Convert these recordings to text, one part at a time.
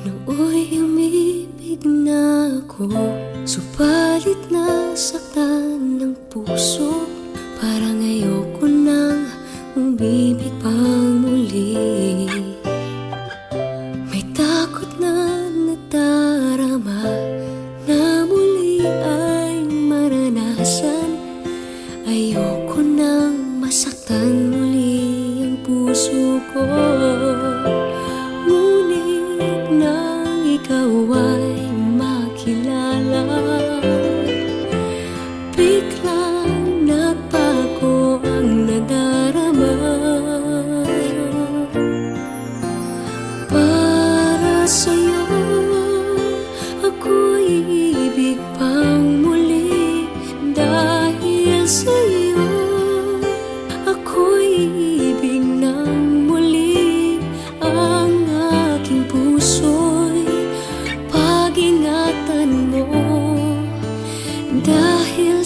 Noo'y umibig na ako Subalit nasaktan ng puso. Parang ayoko nang umibig pa muli. speak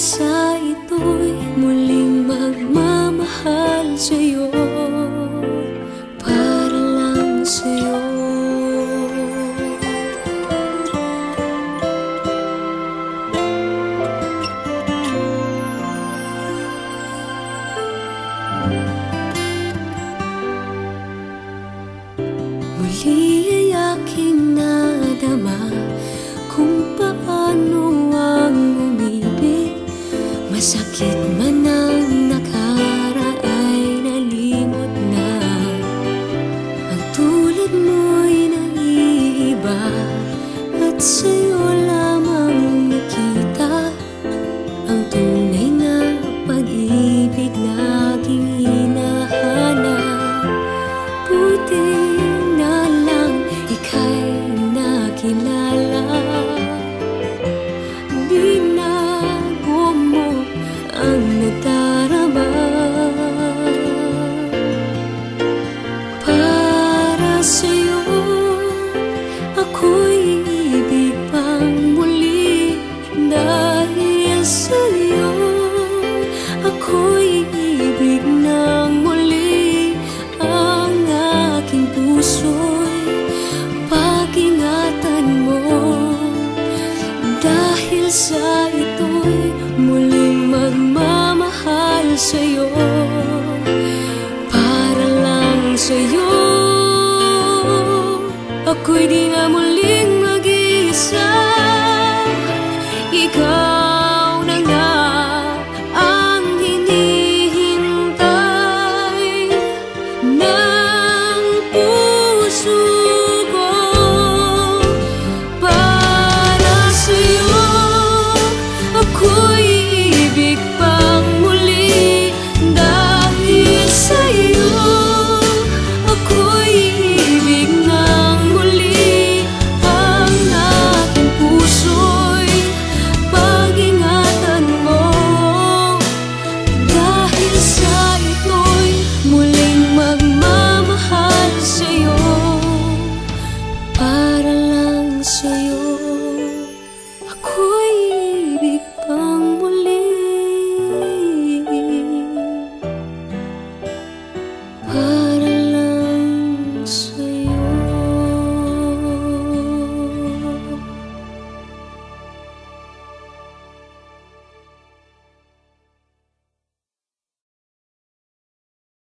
sa ito'y muling magmamahal sa'yo Para lang sa'yo. Muli ay aking nadama. sa ito'y muling magmamahal sa'yo. Para lang sa'yo Ako'y di na muling mag-iisa. Ikaw 所有